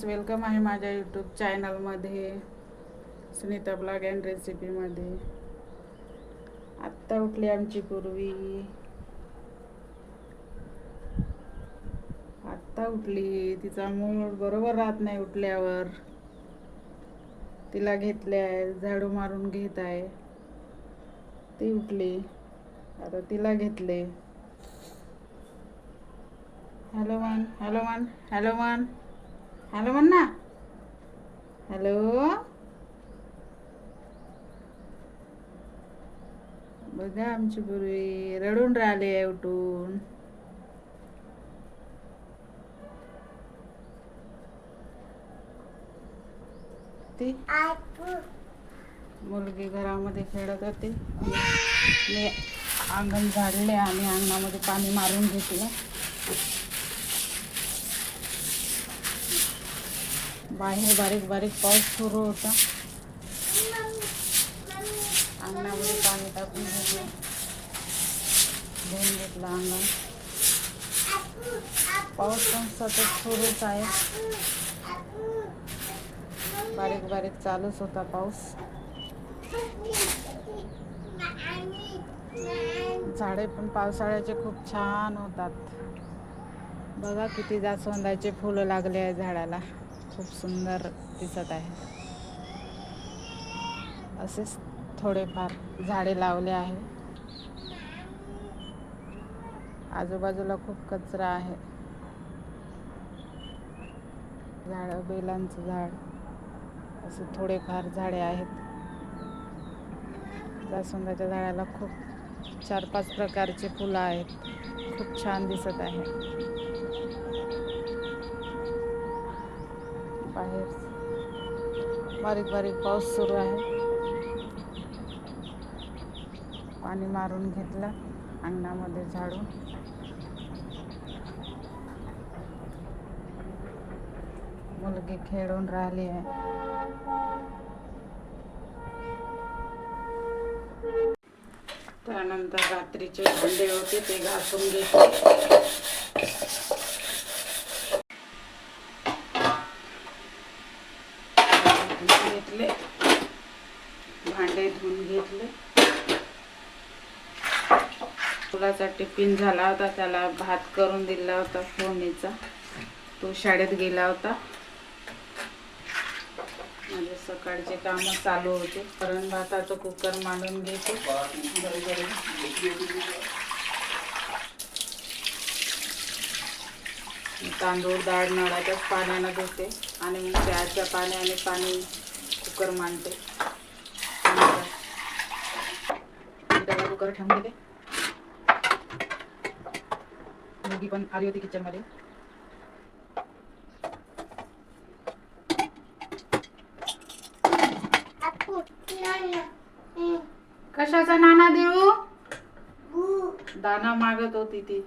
Friends welcome आहे माझ्या YouTube चॅनलमध्ये सुनीता ब्लॉग अँड रेसिपीमध्ये आत्ता उठली आमची पूर्वी. आत्ता उठली. तिचा मूड बरोबर राहत नाही उठल्यावर. तिला घेतले आहे झाडू मारून घेत आहे. ती उठली. आता तिला घेतले. Hello one hello one hello one hello म्हण ना. हॅलो? बघा आमची पूर्वी. रडून राहिले आहे उठून. ती? मुलगी घरामध्ये खेळत होती. मी अंगण झाडले आणि अंगणामध्ये पाणी मारून घेतलं. बाहेर बारीक बारीक पाऊस सुरू होता. अंगणामध्ये पाणी टाकून घेतलं. धुवून घेतलं अंगण. पाऊस पण सतत सुरूच आहे. बारीक बारीक चालूच होता पाऊस. झाडे पण पावसाळ्याचे खूप छान होतात. बघा किती जास्वंदाचे फुलं लागले आहे झाडाला. खूप सुंदर दिसत आहे. असेच थोडेफार झाडे लावले आहे. आजूबाजूला खूप कचरा आहे. झाड बेलांचं झाड असे थोडेफार झाडे आहेत. जास्वंदाच्या झाडाला खूप चार पाच प्रकारचे फुलं आहेत. खूप छान दिसत आहे. बाहेर. बारीक बारीक पाऊस सुरू आहे. पाणी मारून घेतलं अंगणामध्ये झाडून. मुलगी खेळून राहिली आहे. त्यानंतर रात्रीचे भांडे होते ते घासून घेतले. घेतले भांडे धुवून घेतले मुलाचा टिफिन झाला होता त्याला भात करून दिला होता फोडणीचा. तो शाळेत गेला होता. माझे सकाळचे काम चालू होते. वरण भाताचं कुकर मांडून घेते. तांदूळ डाळ नळाच्याच पाण्यानं धुते आणि मग पाण्याने पाणी कुकर मांडते. कुकर ठेवून दिले मुलगी पण आली होती किचनमध्ये कशाचा नाना देऊ? दाना मागत होती ती.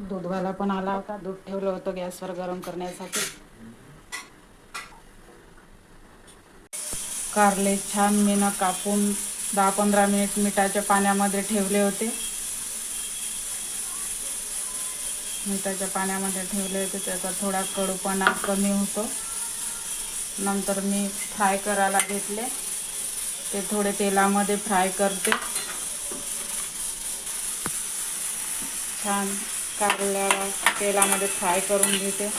दूधवाला पण आला होता. दूध ठेवलं होतं गॅसवर गरम करण्यासाठी. कारले छान मीनं कापून दहा पंधरा मिनिट मिठाच्या पाण्यामध्ये ठेवले होते. मिठाच्या पाण्यामध्ये ठेवले होते त्याचा थोडा कडूपणा कमी होतो. नंतर मी फ्राय करायला घेतले. ते थोडे तेलामध्ये फ्राय करते. छान कारल्याला तेलामध्ये फ्राय करून घेते.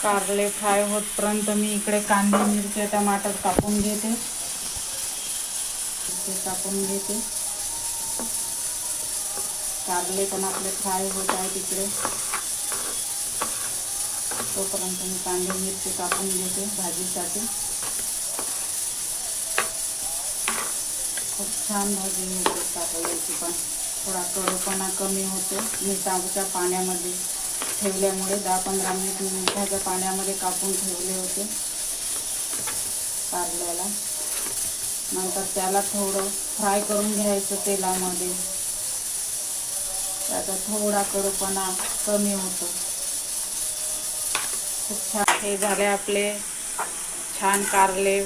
कारले फ्राय होतपर्यंत मी इकडे कांदे मिरची टमाटर कापून घेते. ते कापून घेते. कारले पण आपले फ्राय होत आहे तिकडे तोपर्यंत मी कांदे मिरची कापून घेते भाजीसाठी. खूप छान भाजी होते कारल्याची पण थोडा कडूपणा कमी होतो. मिठाच्या पाण्यामध्ये ठेवल्यामुळे दहा पंधरा मिनिट मिठाच्या पाण्यामध्ये कापून ठेवले होते. कारल्याला. नंतर त्याला थोडं फ्राय करून घ्यायचं तेलामध्ये. त्याचा थोडा कडूपणा कमी होतो. खूप छान हे झाले आपले. छान कारले.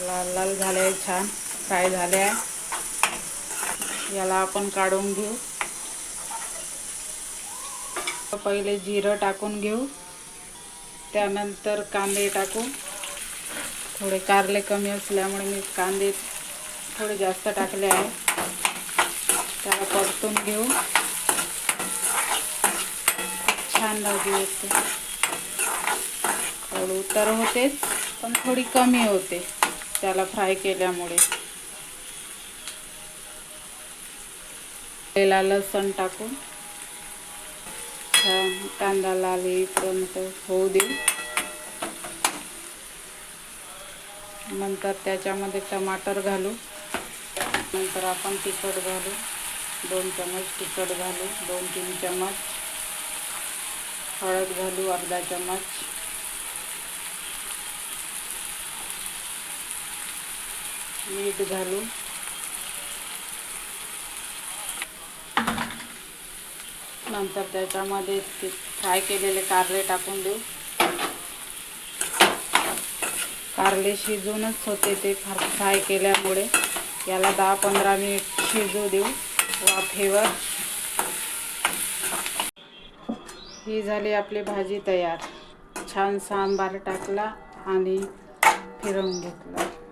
लाल लाल झाले छान फ्राय झाले आहे याला आपण काढून घेऊ. पहिले जिरं टाकून घेऊ. त्यानंतर कांदे टाकू. थोडे कारले कमी असल्यामुळे मी कांदे थोडे जास्त टाकले आहे. त्याला परतून घेऊ. छान भाजी होते. कडू तर होतेच पण थोडी कमी होते त्याला फ्राय केल्यामुळे. तेला लसण टाकून. छान कांदा लाल येईपर्यंत होऊ देऊ नंतर त्याच्यामध्ये टमाटर घालू. नंतर आपण तिखट घालू. दोन चमच तिखट घालू. दोन तीन चमच हळद घालू अर्धा चमच मीठ घालू. नंतर त्याच्यामध्ये ते फ्राय केलेले कारले टाकून देऊ. कारले शिजूनच होते ते फार फ्राय केल्यामुळे. याला दहा पंधरा मिनिट शिजू देऊ. वाफेवर. ही झाली आपली भाजी तयार. छान सांबार टाकला आणि फिरवून घेतला.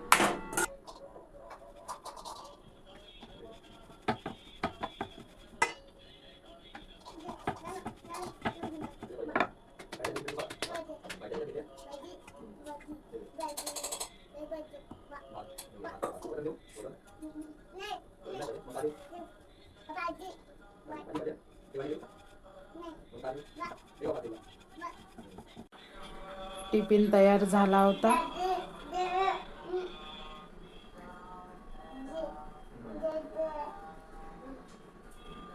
टिफिन तयार झाला होता.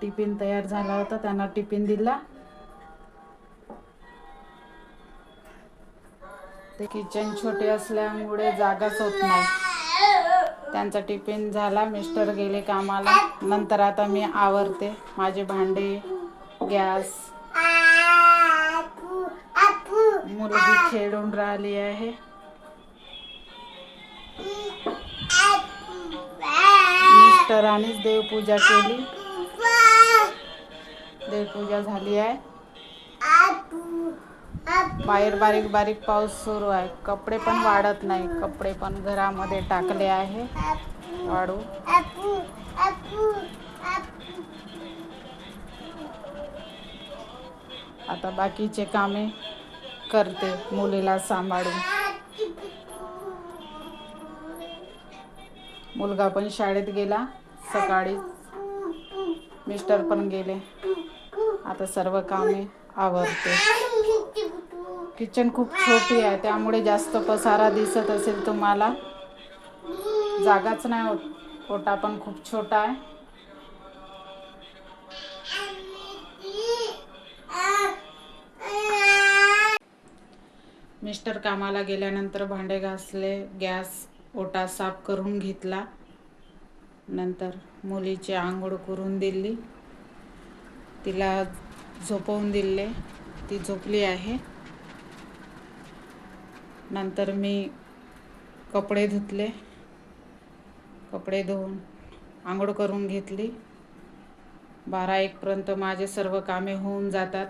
टिफिन तयार झाला होता त्यांना टिफिन दिला. ते किचन छोटे असल्यामुळे जागाच होत नाही. त्यांचा टिफिन झाला मिस्टर गेले कामाला. नंतर आता मी आवरते. माझे भांडे गॅस मुलगी खेळून राहिली आहे. मिस्टरांनीच देवपूजा केली. देवपूजा झाली आहे. बाहेर बारीक बारीक पाऊस सुरू आहे. कपडे पण वाढत नाही. कपडे पण घरामध्ये टाकले आहे. वाढू. आता बाकीचे कामे करते मुलीला सांभाळून. मुलगा पण शाळेत गेला. सकाळी मिस्टर पण गेले. आता सर्व कामे आवडते किचन खूप छोटी आहे त्यामुळे जास्त पसारा दिसत असेल तुम्हाला. जागाच नाही होत. ओटा पण खूप छोटा आहे. मिस्टर कामाला गेल्यानंतर भांडे घासले गॅस ओटा साफ करून घेतला. नंतर मुलीची आंघोळ करून दिली. तिला झोपवून दिले. ती झोपली आहे. नंतर मी कपडे धुतले. कपडे धुवून आंघोळ करून घेतली. बारा एकपर्यंत माझे सर्व कामे होऊन जातात.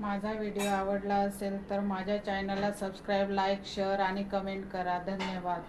माझा व्हिडिओ आवडला असेल तर माझ्या चॅनलला सबस्क्राईब लाईक शेअर आणि कमेंट करा. धन्यवाद.